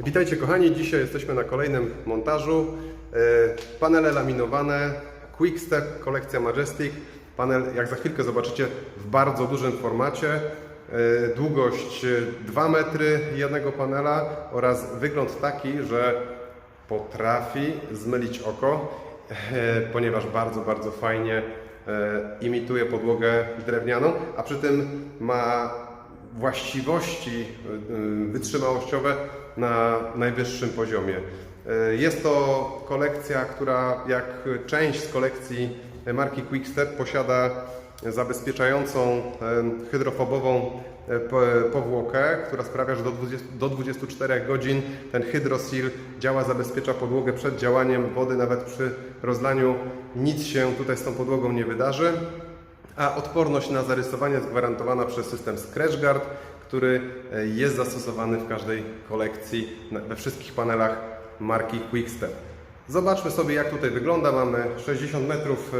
Witajcie kochani, dzisiaj jesteśmy na kolejnym montażu. E, Panele laminowane, Quickstep, kolekcja Majestic. Panel, jak za chwilkę zobaczycie, w bardzo dużym formacie. E, Długość e, 2 metry jednego panela oraz wygląd taki, że potrafi zmylić oko, e, ponieważ bardzo, bardzo fajnie imituje podłogę drewnianą, a przy tym ma właściwości wytrzymałościowe na najwyższym poziomie. Y, Jest to kolekcja, która jak część z kolekcji marki Quickstep posiada zabezpieczającą y, hydrofobową po- powłokę, która sprawia, że do 20, do 24 godzin ten hydrosil działa, zabezpiecza podłogę przed działaniem wody, nawet przy rozlaniu nic się tutaj z tą podłogą nie wydarzy a odporność na zarysowanie jest gwarantowana przez system Scratchguard, który e, jest zastosowany w każdej kolekcji we wszystkich panelach marki Quickstep. Zobaczmy sobie jak tutaj wygląda. Mamy 60 metrów,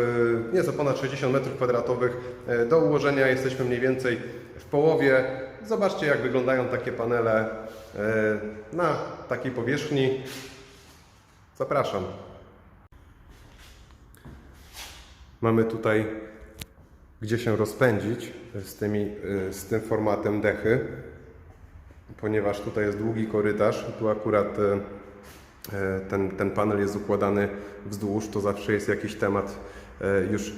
e, nieco ponad 60 metrów kwadratowych e, do ułożenia. Jesteśmy mniej więcej w połowie. Zobaczcie jak wyglądają takie panele na takiej powierzchni. Zapraszam. Mamy tutaj gdzie się rozpędzić z, tymi, y, z tym formatem dechy, ponieważ tutaj jest długi korytarz, tu akurat y, ten, ten panel jest układany wzdłuż, to zawsze jest jakiś temat już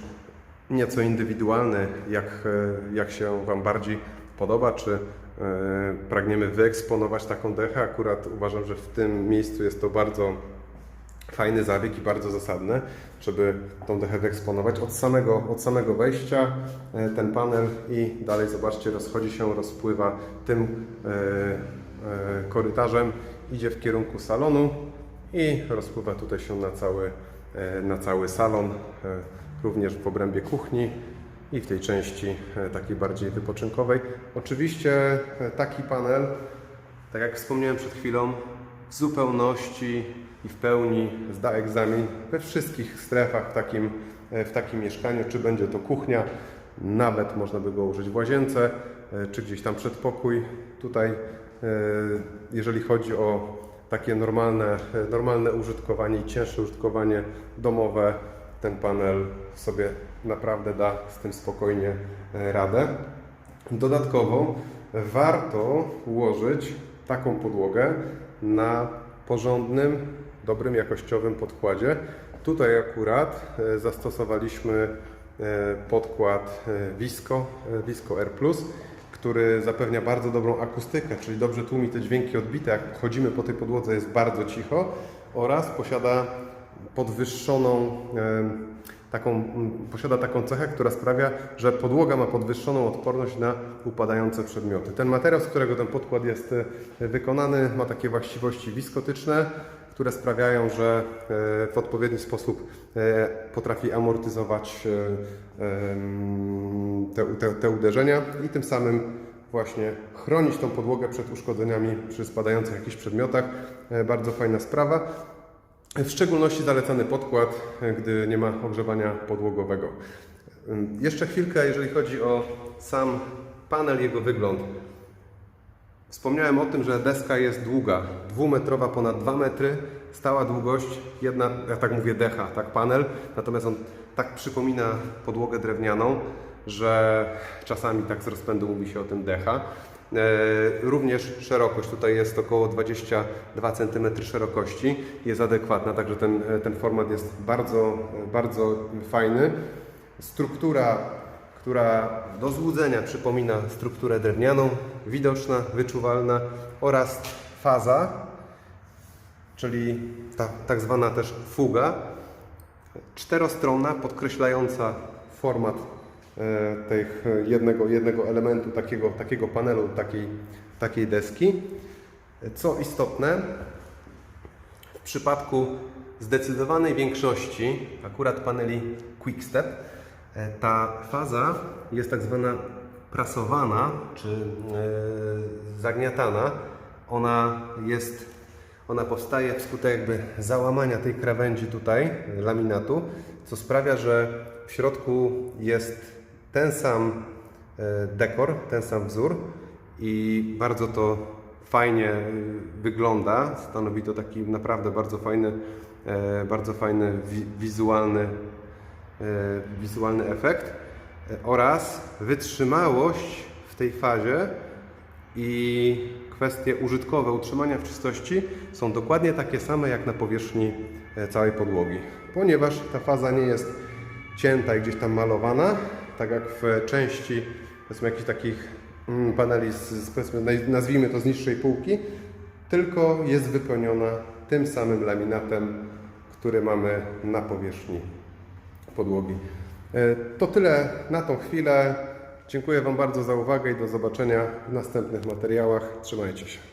nieco indywidualny, jak, jak się Wam bardziej podoba, czy pragniemy wyeksponować taką dechę. Akurat uważam, że w tym miejscu jest to bardzo fajny zabieg i bardzo zasadne, żeby tą dechę wyeksponować. Od samego, od samego wejścia e, ten panel i dalej zobaczcie, rozchodzi się, rozpływa tym e, e, korytarzem, idzie w kierunku salonu i rozpływa tutaj się na cały, na cały salon, również w obrębie kuchni i w tej części takiej bardziej wypoczynkowej. Oczywiście taki panel tak jak wspomniałem przed chwilą, w zupełności i w pełni zda egzamin we wszystkich strefach w takim, e, w takim mieszkaniu, czy będzie to kuchnia, nawet można by go użyć w łazience, e, czy gdzieś tam przedpokój. Tutaj, e, jeżeli chodzi o takie normalne, normalne użytkowanie i cięższe użytkowanie domowe, ten panel sobie naprawdę da z tym spokojnie radę. Dodatkowo warto ułożyć taką podłogę na porządnym, dobrym, jakościowym podkładzie. Tutaj akurat e, zastosowaliśmy e, podkład e, Visco, Visco R+, który zapewnia bardzo dobrą akustykę, czyli dobrze tłumi te dźwięki odbite. Jak chodzimy po tej podłodze jest bardzo cicho oraz posiada podwyższoną taką, posiada taką cechę, która sprawia, że podłoga ma podwyższoną odporność na upadające przedmioty. Ten materiał, z którego ten podkład jest wykonany, ma takie właściwości wiskotyczne, które sprawiają, że e, w odpowiedni sposób e, potrafi amortyzować e, te, te, te uderzenia i tym samym właśnie chronić tą podłogę przed uszkodzeniami przy spadających jakichś przedmiotach. Bardzo fajna sprawa. W szczególności zalecany podkład, gdy nie ma ogrzewania podłogowego. Jeszcze chwilkę, jeżeli chodzi o sam panel, jego wygląd. Wspomniałem o tym, że deska jest długa, dwumetrowa, ponad 2 metry, stała długość, jedna, ja tak mówię decha, tak panel, natomiast on tak przypomina podłogę drewnianą, że czasami tak z rozpędu mówi się o tym decha. E, Również szerokość, tutaj jest około 22 cm szerokości, jest adekwatna, także ten, ten format jest bardzo, bardzo fajny. Struktura, która do złudzenia przypomina strukturę drewnianą, widoczna, wyczuwalna oraz faza, czyli ta tak zwana też fuga, czterostronna, podkreślająca format e, tych jednego, jednego elementu, takiego, takiego panelu, takiej, takiej deski. Co istotne, w przypadku zdecydowanej większości, akurat paneli Quickstep, ta faza jest tak zwana prasowana czy e, zagniatana. Ona jest, ona powstaje wskutek jakby załamania tej krawędzi tutaj, e, laminatu, co sprawia, że w środku jest ten sam e, dekor, ten sam wzór i bardzo to fajnie wygląda. Stanowi to taki naprawdę bardzo fajny, e, bardzo fajny wi- wizualny, e, wizualny efekt e, oraz wytrzymałość w tej fazie i kwestie użytkowe utrzymania w czystości są dokładnie takie same jak na powierzchni e, całej podłogi, ponieważ ta faza nie jest cięta i gdzieś tam malowana, tak jak w części powiedzmy jakichś takich mm, paneli z, nazwijmy to z niższej półki, tylko jest wypełniona tym samym laminatem, który mamy na powierzchni podłogi. E, To tyle na tą chwilę. Dziękuję Wam bardzo za uwagę i do zobaczenia w następnych materiałach. Trzymajcie się.